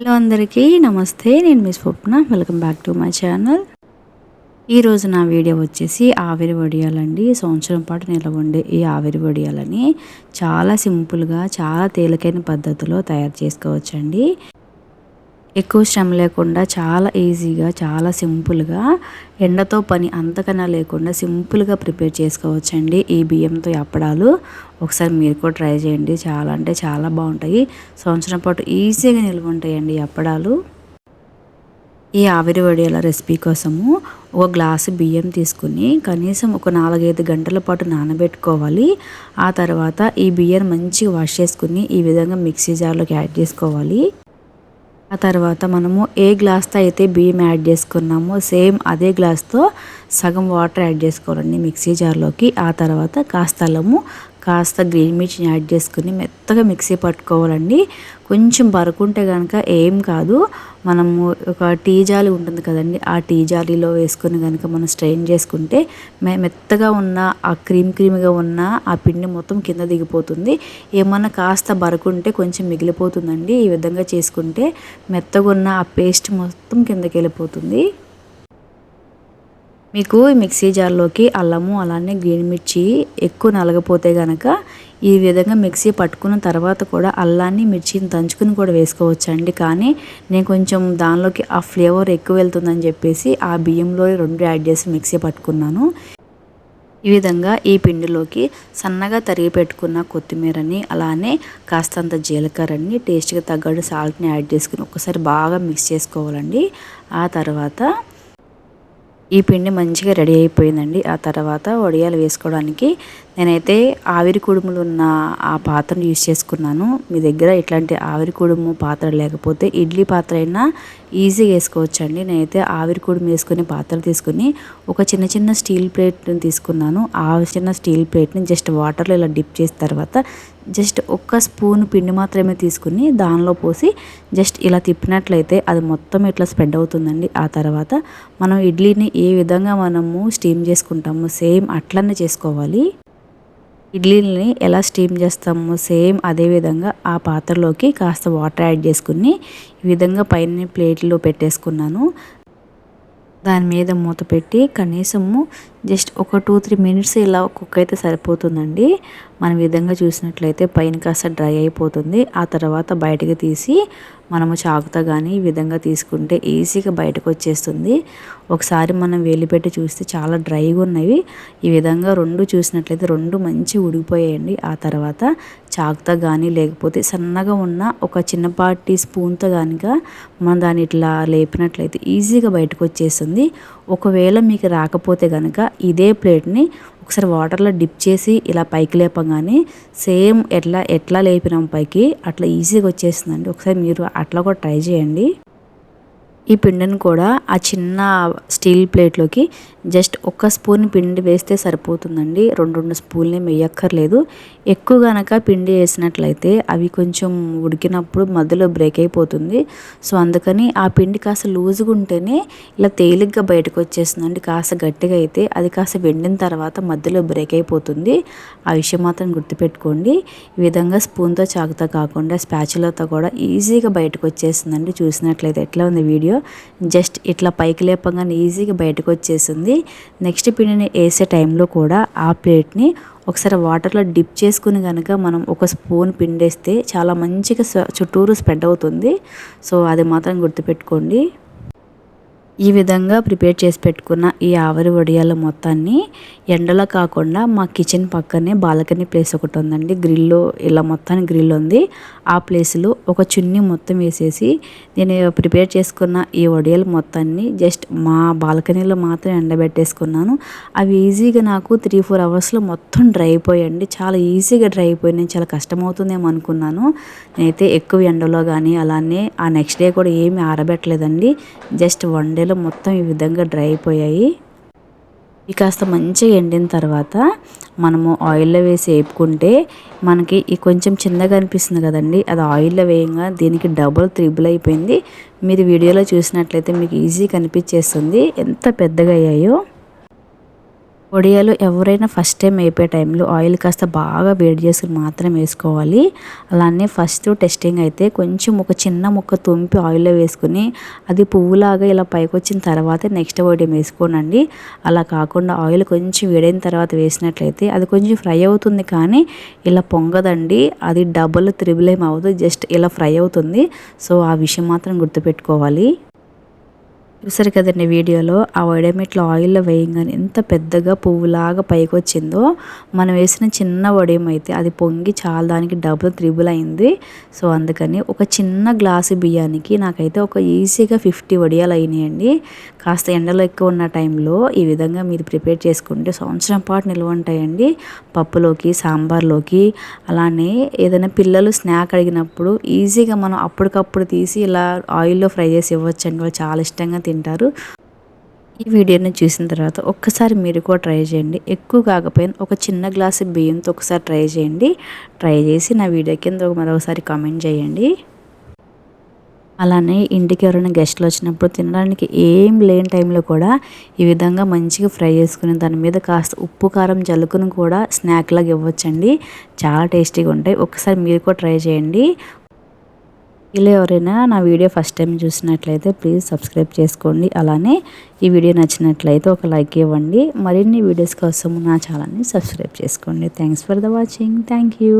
Hello అందరికీ నమస్తే నేను మీ Swapna. Welcome back to my channel. ఈరోజు నా వీడియో వచ్చేసి ఆవిరి వడియాలండి. సంవత్సరం పాటు నిల్వ ఉండే ఈ ఆవిరి వడియాలని చాలా సింపుల్గా చాలా తేలికైన పద్ధతిలో తయారు చేసుకోవచ్చండి. ఎక్కువ శ్రమ లేకుండా చాలా ఈజీగా చాలా సింపుల్గా ఎండతో పని అంతకన్నా లేకుండా సింపుల్గా ప్రిపేర్ చేసుకోవచ్చండి ఈ బియ్యంతో అప్పడాలు. ఒకసారి మీరు కూడా ట్రై చేయండి. చాలా అంటే చాలా బాగుంటాయి. సంవత్సరం పాటు ఈజీగా నిల్వ ఉంటాయండి ఈ అప్పడాలు. ఈ ఆవిరి వడియాల రెసిపీ కోసము ఒక గ్లాసు బియ్యం తీసుకుని కనీసం ఒక నాలుగైదు గంటల పాటు నానబెట్టుకోవాలి. ఆ తర్వాత ఈ బియ్యం మంచిగా వాష్ చేసుకుని ఈ విధంగా మిక్సీ జార్లోకి యాడ్ చేసుకోవాలి. ఆ తర్వాత మనము ఏ గ్లాస్తో అయితే బియ్యం యాడ్ చేసుకున్నామో సేమ్ అదే గ్లాస్తో సగం వాటర్ యాడ్ చేసుకోవాలండి మిక్సీ జార్లోకి. ఆ తర్వాత కాస్త అల్లము కాస్త గ్రీన్ మిర్చిని యాడ్ చేసుకుని మెత్తగా మిక్సీ పట్టుకోవాలండి. కొంచెం బరుకుంటే కనుక ఏం కాదు. మనము ఒక టీ జాలి ఉంటుంది కదండి ఆ టీ జాలీలో వేసుకొని కనుక మనం స్ట్రెయిన్ చేసుకుంటే మె మెత్తగా ఉన్న ఆ క్రీమ్ క్రీమ్గా ఉన్న ఆ పిండి మొత్తం కింద దిగిపోతుంది. ఏమన్నా కాస్త బరుకుంటే కొంచెం మిగిలిపోతుందండి. ఈ విధంగా చేసుకుంటే మెత్తగా ఉన్న ఆ పేస్ట్ మొత్తం కిందకి వెళ్ళిపోతుంది. మీకు మిక్సీ జార్లోకి అల్లము అలానే గ్రీన్ మిర్చి ఎక్కువ నలగపోతే కనుక ఈ విధంగా మిక్సీ పట్టుకున్న తర్వాత కూడా అల్లాన్ని మిర్చిని దంచుకుని కూడా వేసుకోవచ్చండి. కానీ నేను కొంచెం దానిలోకి ఆ ఫ్లేవర్ ఎక్కువ వెళ్తుందని చెప్పేసి ఆ బియ్యంలో రెండు యాడ్ చేసి మిక్సీ పట్టుకున్నాను. ఈ విధంగా ఈ పిండిలోకి సన్నగా తరిగి పెట్టుకున్న కొత్తిమీరని అలానే కాస్తంత జీలకర్రని టేస్ట్గా తగ్గట్టు సాల్ట్ని యాడ్ చేసుకుని ఒకసారి బాగా మిక్స్ చేసుకోవాలండి. ఆ తర్వాత ఈ పిండి మంచిగా రెడీ అయిపోయిందండి. ఆ తర్వాత వడియాలు వేసుకోవడానికి నేనైతే ఆవిరి కుడుములు ఉన్న ఆ పాత్రను యూజ్ చేసుకున్నాను. మీ దగ్గర ఇట్లాంటి ఆవిరి కుడుము పాత్ర లేకపోతే ఇడ్లీ పాత్ర అయినా ఈజీగా వేసుకోవచ్చండి. నేనైతే ఆవిరి కూడి వేసుకుని పాత్ర తీసుకుని ఒక చిన్న చిన్న స్టీల్ ప్లేట్ని తీసుకున్నాను. ఆ చిన్న స్టీల్ ప్లేట్ని జస్ట్ వాటర్లో ఇలా డిప్ చేసిన తర్వాత జస్ట్ ఒక్క స్పూన్ పిండి మాత్రమే తీసుకుని దానిలో పోసి జస్ట్ ఇలా తిప్పినట్లయితే అది మొత్తం ఇట్లా స్ప్రెడ్ అవుతుందండి. ఆ తర్వాత మనం ఇడ్లీని ఏ విధంగా మనము స్టీమ్ చేసుకుంటామో సేమ్ అట్లనే చేసుకోవాలి. ఇడ్లీని ఎలా స్టీమ్ చేస్తామో సేమ్ అదే విధంగా ఆ పాత్రలోకి కాస్త వాటర్ యాడ్ చేసుకుని ఈ విధంగా పైన ప్లేట్లో పెట్టేసుకున్నాను. దాని మీద మూత పెట్టి కనీసము జస్ట్ ఒక టూ త్రీ మినిట్స్ ఇలా కుక్ అయితే సరిపోతుందండి. మనం విధంగా చూసినట్లయితే పైన కాస్త డ్రై అయిపోతుంది. ఆ తర్వాత బయటకు తీసి మనము చాకుతో కానీ ఈ విధంగా తీసుకుంటే ఈజీగా బయటకు వచ్చేస్తుంది. ఒకసారి మనం వేలు పెట్టి చూస్తే చాలా డ్రైగా ఉన్నవి. ఈ విధంగా రెండు చూసినట్లయితే రెండు మంచి ఉడిగిపోయాయండి ఆ తర్వాత చాకుతో కానీ లేకపోతే సన్నగా ఉన్న ఒక చిన్నపాటి స్పూన్తో కనుక మనం దాన్ని ఇట్లా లేపినట్లయితే ఈజీగా బయటకు వచ్చేస్తుంది. ఒకవేళ మీకు రాకపోతే కనుక ఇదే ప్లేట్ని ఒకసారి వాటర్లో డిప్ చేసి ఇలా పైకి లేపగానే సేమ్ ఎట్లా ఎట్లా లేపినాం పైకి అట్లా ఈజీగా వచ్చేస్తుందండి. ఒకసారి మీరు అట్లా కూడా ట్రై చేయండి. ఈ పిండిని కూడా ఆ చిన్న స్టీల్ ప్లేట్లోకి జస్ట్ ఒక్క స్పూన్ పిండి వేస్తే సరిపోతుందండి. రెండు రెండు స్పూన్లు వేయక్కర్లేదు ఎక్కువ గనక పిండి వేసినట్లయితే అవి కొంచెం ఉడికినప్పుడు మధ్యలో బ్రేక్ అయిపోతుంది. సో అందుకని ఆ పిండి కాస్త లూజుగా ఉంటేనే ఇలా తేలిగ్గా బయటకు వచ్చేస్తుందండి. కాస్త గట్టిగా అయితే అది కాస్త వెండిన తర్వాత మధ్యలో బ్రేక్ అయిపోతుంది. ఆ విషయం మాత్రం గుర్తుపెట్టుకోండి. ఈ విధంగా స్పూన్తో చాకుతో కాకుండా స్పాచులతో కూడా ఈజీగా బయటకు వచ్చేస్తుందండి. చూసినట్లయితే ఎట్లా ఉంది వీడియో? జస్ట్ ఇట్లా పైకి లేపగానే ఈజీగా బయటకు వచ్చేసింది. నెక్స్ట్ పిండిని వేసే టైంలో కూడా ఆ ప్లేట్ని ఒకసారి వాటర్లో డిప్ చేసుకుని కనుక మనం ఒక స్పూన్ పిండేస్తే చాలా మంచిగా చుట్టూరు స్ప్రెడ్ అవుతుంది. సో అది మాత్రం గుర్తుపెట్టుకోండి. ఈ విధంగా ప్రిపేర్ చేసి పెట్టుకున్న ఈ ఆవరి వడియాల మొత్తాన్ని ఎండలో కాకుండా మా కిచెన్ పక్కనే బాల్కనీ ప్లేస్ ఒకటి ఉందండి. గ్రిల్లో ఇలా మొత్తాన్ని గ్రిల్ ఉంది. ఆ ప్లేస్లో ఒక చున్నీ మొత్తం వేసేసి నేను ప్రిపేర్ చేసుకున్న ఈ వడియాల మొత్తాన్ని జస్ట్ మా బాల్కనీలో మాత్రం ఎండబెట్టేసుకున్నాను. అవి ఈజీగా నాకు త్రీ ఫోర్ అవర్స్లో మొత్తం డ్రై అయిపోయాయండి. చాలా ఈజీగా డ్రై అయిపోయి నేను చాలా కష్టమవుతుందేమో అనుకున్నాను. నేనైతే ఎక్కువ ఎండలో కానీ అలానే ఆ నెక్స్ట్ డే కూడా ఏమి ఆరబెట్టలేదండి. జస్ట్ వన్ డే కాయలు మొత్తం ఈ విధంగా డ్రై అయిపోయాయి. ఇవి కాస్త మంచిగా ఎండిన తర్వాత మనము ఆయిల్లో వేసి వేపుకుంటే మనకి ఈ కొంచెం చిన్నగా అనిపిస్తుంది కదండి. అది ఆయిల్లో వేయంగా దీనికి డబుల్ త్రిబుల్ అయిపోయింది. మీరు వీడియోలో చూసినట్లయితే మీకు ఈజీ కనిపించేస్తుంది. ఎంత పెద్దగా అయ్యాయో. వడియాలు ఎవరైనా ఫస్ట్ టైం అయిపోయే టైంలో ఆయిల్ కాస్త బాగా వేడి చేసుకుని మాత్రం వేసుకోవాలి. అలానే ఫస్ట్ టెస్టింగ్ అయితే కొంచెం ఒక చిన్న ముక్క తుంపి ఆయిల్లో వేసుకుని అది పువ్వులాగా ఇలా పైకి వచ్చిన తర్వాత నెక్స్ట్ వడియం వేసుకోనండి. అలా కాకుండా ఆయిల్ కొంచెం వేడైన తర్వాత వేసినట్లయితే అది కొంచెం ఫ్రై అవుతుంది కానీ ఇలా పొంగదండి. అది డబుల్ త్రిబుల్ ఏం అవ్వదు జస్ట్ ఇలా ఫ్రై అవుతుంది. సో ఆ విషయం మాత్రం గుర్తుపెట్టుకోవాలి. చూసారు కదండి వీడియోలో? ఆ వడియం ఆయిల్లో వేయంగానే ఎంత పెద్దగా పువ్వులాగా పైకి వచ్చిందో మనం వేసిన చిన్న వడియం అయితే అది పొంగి చాలా దానికి డబుల్ త్రిబుల్ అయింది. సో అందుకని ఒక చిన్న గ్లాసు బియ్యానికి నాకైతే ఒక ఈజీగా ఫిఫ్టీ వడియాలు అయినాయండి. కాస్త ఎండలో ఎక్కువ ఉన్న టైంలో ఈ విధంగా మీరు ప్రిపేర్ చేసుకుంటే సంవత్సరం పాటు నిల్వ ఉంటాయండి. పప్పులోకి సాంబార్లోకి అలానే ఏదైనా పిల్లలు స్నాక్ అడిగినప్పుడు ఈజీగా మనం అప్పటికప్పుడు తీసి ఇలా ఆయిల్లో ఫ్రై చేసి ఇవ్వచ్చండి. వాళ్ళు చాలా ఇష్టంగా తింటారు. ఈ వీడియోని చూసిన తర్వాత ఒక్కసారి మీరు కూడా ట్రై చేయండి. ఎక్కువ కాకపోయినా ఒక చిన్న గ్లాసు బియ్యంతో ఒకసారి ట్రై చేయండి. ట్రై చేసి నా వీడియో కింద మరొకసారి కామెంట్ చేయండి. అలానే ఇంటికి ఎవరైనా గెస్ట్లు వచ్చినప్పుడు తినడానికి ఏం లేని టైంలో కూడా ఈ విధంగా మంచిగా ఫ్రై చేసుకుని దాని మీద కాస్త ఉప్పు కారం జలుకును కూడా స్నాక్ లాగా ఇవ్వచ్చండి. చాలా టేస్టీగా ఉంటాయి. ఒకసారి మీరు కూడా ట్రై చేయండి. ఇలా ఎవరైనా నా వీడియో ఫస్ట్ టైం చూసినట్లయితే ప్లీజ్ సబ్స్క్రైబ్ చేసుకోండి. అలానే ఈ వీడియో నచ్చినట్లయితే ఒక లైక్ ఇవ్వండి. మరిన్ని వీడియోస్ కోసం నా ఛానల్ని సబ్స్క్రైబ్ చేసుకోండి. Thanks for the watching thank you